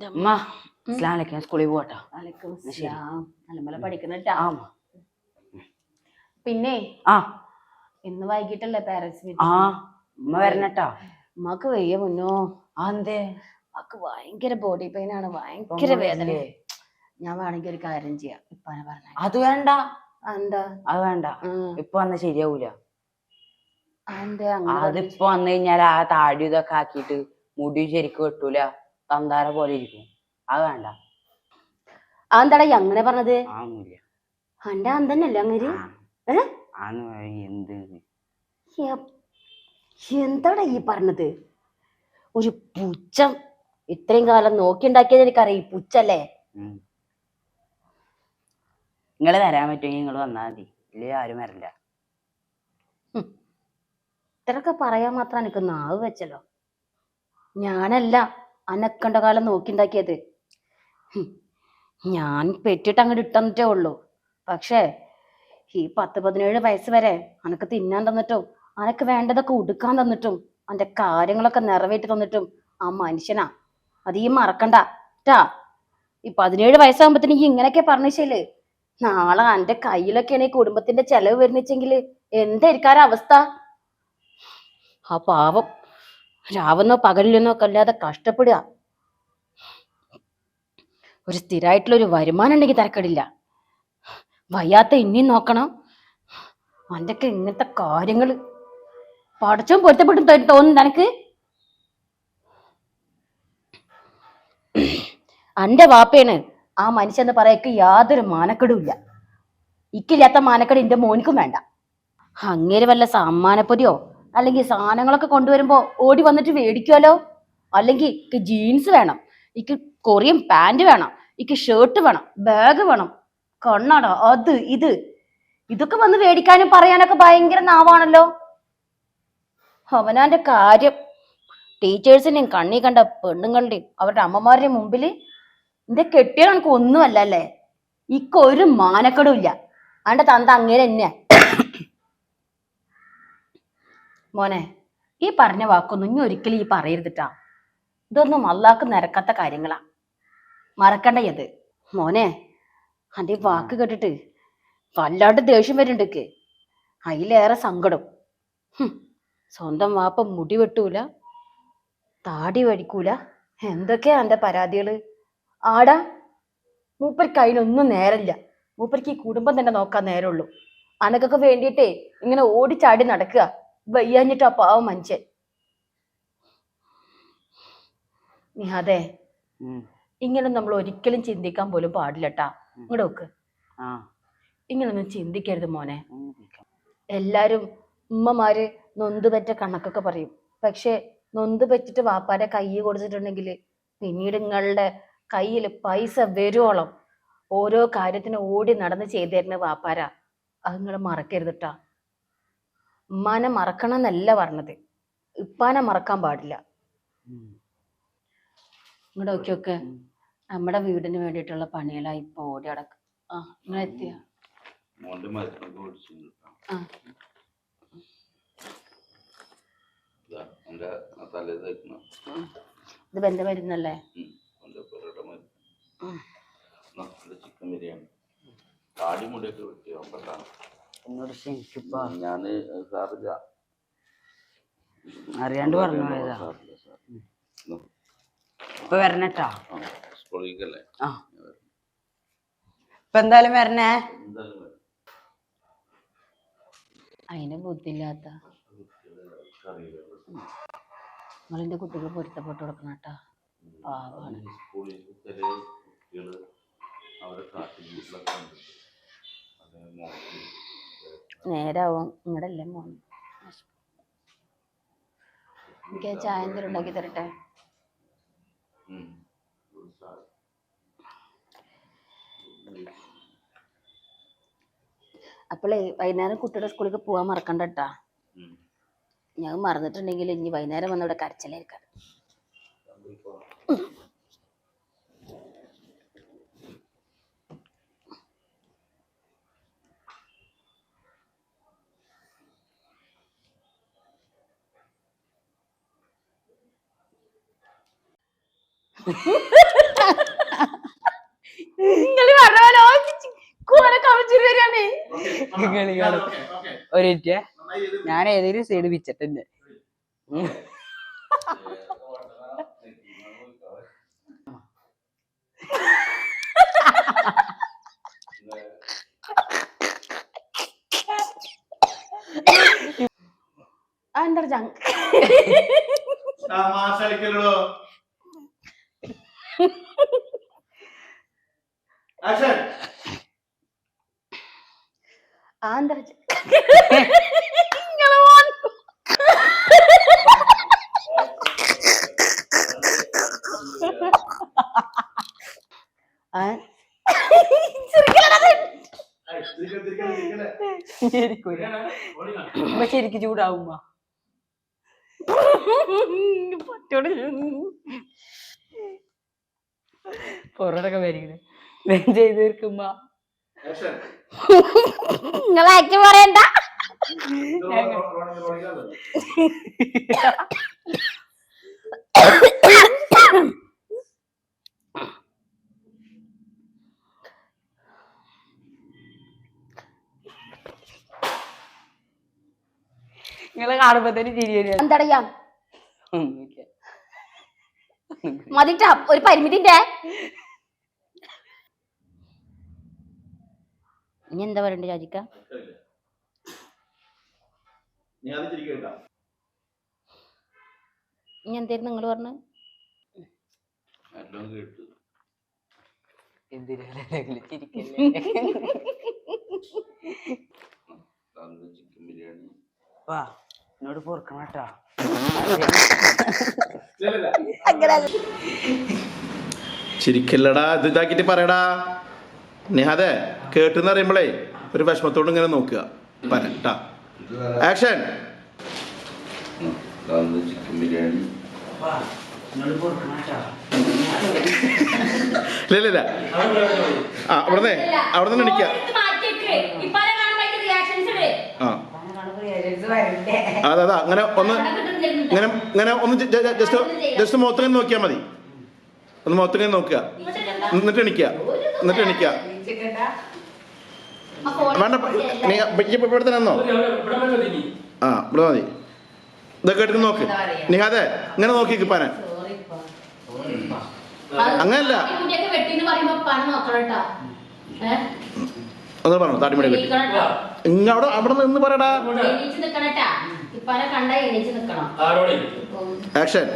അമ്മ സ്കൂളിൽ പോകട്ടോ. നല്ലപോലെ ആ പിന്നെ? ആ. ഇന്ന് വൈകിട്ടല്ലേ പാരന്റ്സ് ആ മീറ്റിംഗ് അമ്മ വരണട്ടോ ഉമ്മക്ക് വയ്യ മുന്നോ. ആ എന്തേ? ഉമ്മക്ക് ഭയങ്കര ബോഡി പെയിൻ ആണ്. ഭയങ്കര വേദന. ഞാൻ വേണമെങ്കിൽ ഒരു കാര്യം ചെയ്യാം. ഇപ്പാനെ പറഞ്ഞ അത് വേണ്ട. എന്താ? അത് വേണ്ട. ഇപ്പൊ വന്ന ശരിയാവൂല? അതിപ്പോ വന്നു കഴിഞ്ഞാൽ ആ താടി ഇതൊക്കെ ആക്കിയിട്ട് മുടി ശരിക്കും വെട്ടൂല. തന്താര പോലെ ഇരിക്കും. അത് വേണ്ട. അതെന്താടാ ഈ അങ്ങനെ പറഞ്ഞത്? ആന്നില്ല അന്റെ അന്തന്നല്ലേ? ആന്ന് എന്ത് യ- എന്താടാ ഈ പറഞ്ഞത്? ഒരു പുച്ഛം. ഇത്രയും കാലം നോക്കിണ്ടാക്കിയത് എനിക്കറിയാം ഈ പുച്ഛല്ലേ? നിങ്ങൾ തരാൻ പറ്റുമെങ്കിൽ നിങ്ങൾ വന്നാൽ മതി. ഇല്ലേ ആരും വരില്ല. ഇത്രയൊക്കെ പറയാൻ മാത്രം എനിക്ക് നാവ് വെച്ചല്ലോ. ഞാനല്ല. അനക്കണ്ട കാലം നോക്കിണ്ടാക്കിയത്. ഞാൻ പെറ്റിട്ട് അങ്ങോട്ട് ഇട്ടന്നിട്ടേ ഉള്ളൂ. പക്ഷേ ഈ പത്ത് പതിനേഴ് വയസ്സ് വരെ അനക്ക് തിന്നാൻ തന്നിട്ടും അനക്ക് വേണ്ടതൊക്കെ ഉടുക്കാൻ തന്നിട്ടും അന്റെ കാര്യങ്ങളൊക്കെ നിറവേറ്റി തന്നിട്ടും ആ മനുഷ്യനാ. അത് മറക്കണ്ട. ടാ ഈ പതിനേഴ് വയസ്സാകുമ്പത്തിന് ഈ പറഞ്ഞു പറഞ്ഞില്ലേ നാളെ അന്റെ കയ്യിലൊക്കെയാണ് ഈ കുടുംബത്തിന്റെ ചെലവ് വരുന്നിച്ചെങ്കിൽ എന്തായിരിക്കാരവസ്ഥ ആ പാവം. രാവെന്നോ പകലിലെന്നോ ഒക്കെ അല്ലാതെ കഷ്ടപ്പെടുക. ഒരു സ്ഥിരമായിട്ടുള്ള ഒരു വരുമാനം ഉണ്ടെങ്കിൽ തിരക്കടില്ല. വയ്യാത്ത ഇനിയും നോക്കണം. അവന്റെയൊക്കെ ഇങ്ങനത്തെ കാര്യങ്ങൾ പഠിച്ചും പൊരുത്തപ്പെട്ടും തോന്നുന്നു നിനക്ക്? അന്റെ വാപ്പയാണ് ആ മനുഷ്യന്ന് പറയക്ക് യാതൊരു മാനക്കെടുമില്ല. ഇക്കില്ലാത്ത മാനക്കെട് എന്റെ മോനിക്കും വേണ്ട. അങ്ങേര് വല്ല സമ്മാനപ്പൊതിയോ അല്ലെങ്കിൽ സാധനങ്ങളൊക്കെ കൊണ്ടുവരുമ്പോൾ ഓടി വന്നിട്ട് മേടിക്കുമല്ലോ അല്ലെങ്കിൽ ഇക്ക് ജീൻസ് വേണം ഇക്ക് കൊറിയൻ പാന്റ് വേണം ഇക്ക് ഷർട്ട് വേണം ബാഗ് വേണം. കണ്ണട അത് ഇത്. ഇതൊക്കെ വന്ന് മേടിക്കാനും പറയാനൊക്കെ ഭയങ്കര നാവാണല്ലോ. അവനാന്റെ കാര്യം. ടീച്ചേഴ്സിന്റെയും കണ്ണി കണ്ട പെണ്ണുങ്ങളുടെയും അവരുടെ അമ്മമാരുടെയും മുമ്പിൽ എന്റെ കെട്ടിയ കണക്ക് ഒന്നുമല്ല അല്ലേ? ഇക്കൊരു മാനക്കെടും ഇല്ല. അവന്റെ തന്ത അങ്ങനെ തന്നെയാ മോനെ ഈ പറഞ്ഞ വാക്കൊന്നും ഇനി ഒരിക്കലും ഈ പറയരുതിട്ടാ. ഇതൊന്നും അള്ളാക്ക് നിരക്കാത്ത കാര്യങ്ങളാ. മറക്കണ്ട ഇത്. മോനെ അന്റെ വാക്ക് കേട്ടിട്ട് വല്ലാണ്ട് ദേഷ്യം വരുന്നുണ്ട് അതിലേറെ സങ്കടം. സ്വന്തം വാപ്പ മുടി വെട്ടൂല താടി വഴിക്കൂല. എന്തൊക്കെയാ എന്റെ പരാതികൾ? ആടാ മൂപ്പർക്ക് അതിനൊന്നും നേരമില്ല മൂപ്പർക്ക് ഈ കുടുംബം തന്നെ നോക്കാൻ നേരമുള്ളൂ. അനക്കൊക്കെ വേണ്ടിയിട്ടേ ഇങ്ങനെ ഓടിച്ചാടി നടക്കുക. വയ്യാഞ്ഞിട്ട് പാവം മനുഷ്യൻ. അതെ ഇങ്ങനെ നമ്മൾ ഒരിക്കലും ചിന്തിക്കാൻ പോലും പാടില്ലട്ടാ. ഇങ്ങോട്ട് നോക്ക്. ഇങ്ങനൊന്നും ചിന്തിക്കരുത് മോനെ. എല്ലാരും ഉമ്മമാര് നൊന്ത് പറ്റ കണക്കൊക്കെ പറയും. പക്ഷെ നൊന്ത് പറ്റിട്ട് വാപ്പാരെ കൈ കൊടുത്തിട്ടുണ്ടെങ്കിൽ പിന്നീട് നിങ്ങളുടെ കയ്യിൽ പൈസ വരുവോളം ഓരോ കാര്യത്തിന് ഓടി നടന്ന് ചെയ്തു തരുന്ന വാപ്പാര. അത് നിങ്ങൾ മറക്കരുതിട്ടാ ഉമ്മാനെ മറക്കണം എന്നല്ല പറഞ്ഞത്. ഉപ്പാനെ മറക്കാൻ പാടില്ല. ഇങ്ങടെ ഇങ്ങോട്ട് ഓക്കെ നോക്ക്. ഉം. നമ്മുടെ വീടിന് വേണ്ടിയിട്ടുള്ള പണികളായി ഇപ്പൊ ഓടി അടക്ക ആ നിങ്ങൾ എത്തിയ? ഇതാ ബന്ധം വരുന്നല്ലേ എന്റെ പൊറോട്ട മരുന്ന്. ഉം. നല്ല ചിക്കൻ ബിരിയാണി. താടിമുടിയൊക്കെ വെട്ടി നോക്കട്ടാ എന്നോട് ക്ഷമിക്കിപ്പോ. ഞാൻ സാറില്ല. അറിയാണ്ട് പറഞ്ഞു പോയതാ. സാറില്ല സാർ. ഇപ്പൊ വരണട്ടാ? സ്കൂളിലേക്കല്ലേ? ആ. ഇപ്പൊ എന്തായാലും വരണേ. അതിന് ബുദ്ധിയില്ലാത്ത അറിയില്ല. നിങ്ങളെന്റെ കുട്ടികൾ പൊരുത്തപ്പെട്ട് കൊടുക്കണം കേട്ടാ. പാവാണ്. അവരെ ഉണ്ട് അത് നോക്കി നേരാവും. ഇങ്ങടല്ലേ മോൻ? എനിക്ക് ചായ എന്തെങ്കിലും ഉണ്ടാക്കി തരട്ടെ? അപ്പോളേ വൈകുന്നേരം കുട്ടിയുടെ സ്കൂളിലേക്ക് പോകാൻ മറക്കണ്ട കേട്ടാ. ഞാൻ മറന്നിട്ടുണ്ടെങ്കിൽ ഇനി വൈകുന്നേരം വന്ന് ഇവിടെ കരച്ചിലായിരിക്കാം. നിങ്ങൾ പറഞ്ഞ കൂടെ കവിച്ചിട്ട് വരികയാണ് ഒരു മിനിറ്റ്. ഞാൻ ഏതെങ്കിലും സൈഡ് വിച്ചിട്ടുണ്ട്. ആ എന്താ ജങ് തമാശ ആക്ഷൻ ആ എന്താ നിങ്ങൾ പോണ്. ആ ചിരിക്കലത്. ഉമ്മ ശരിക്ക് ചൂടാവുമ്പോ പൊറോടൊക്കെ വരികണ് ചെയ്ത് തീർക്കുമ്പോ നിങ്ങൾ ആക്ട് പറയണ്ട. നിങ്ങളെ കാണുമ്പോ തന്നെ ചിരി വരിക. എന്താടയ്യാ? മതിട്ടാ ഒരു പരിമിതിന്റെ ഇനി എന്താ പറയണ്ടേ ചോദിക്ക നീ അത് ചിരിക്കണ്ട ഇനി എന്തായിരുന്നു നിങ്ങൾ പറഞ്ഞു വാ എന്നോട് പൊറുക്കണം കേട്ടാ. ചിരിക്കല്ലടാ ഇത് ഇതാക്കിട്ട് പറയടാ. നിഹാദേ കേട്ടെന്ന് പറയുമ്പോഴേ ഒരു വിഷമത്തോട് ഇങ്ങനെ നോക്കുക. പറട്ടാ ആക്ഷൻ ഇല്ല ആ അവിടെ അവിടെ നിന്ന് എണിക്കുക ആ. അതെ അതാ അങ്ങനെ ഒന്ന് ഇങ്ങനെ ഇങ്ങനെ ഒന്ന് ജസ്റ്റ് ജസ്റ്റ് മുഖത്തിങ്ങനെ നോക്കിയാൽ മതി. ഒന്ന് മുഖത്തിങ്ങനെ നോക്കുക. എന്നിട്ട് എണിക്കുക. എന്നിട്ട് എണിക്കുക. വേണ്ട നീ നിന്നോ? ആ ഇവിടെ മതി. ഇതൊക്കെ എടുക്കുന്ന നോക്ക്. നിഹാദേ ഇങ്ങനെ നോക്കി കിപ്പാനെ അങ്ങനല്ല. ഒന്ന് പറഞ്ഞു താടിമണി കെട്ടി. ഇങ്ങ അവിടെ അവിടെ നിന്ന് പറയടാ. ആക്ഷൻ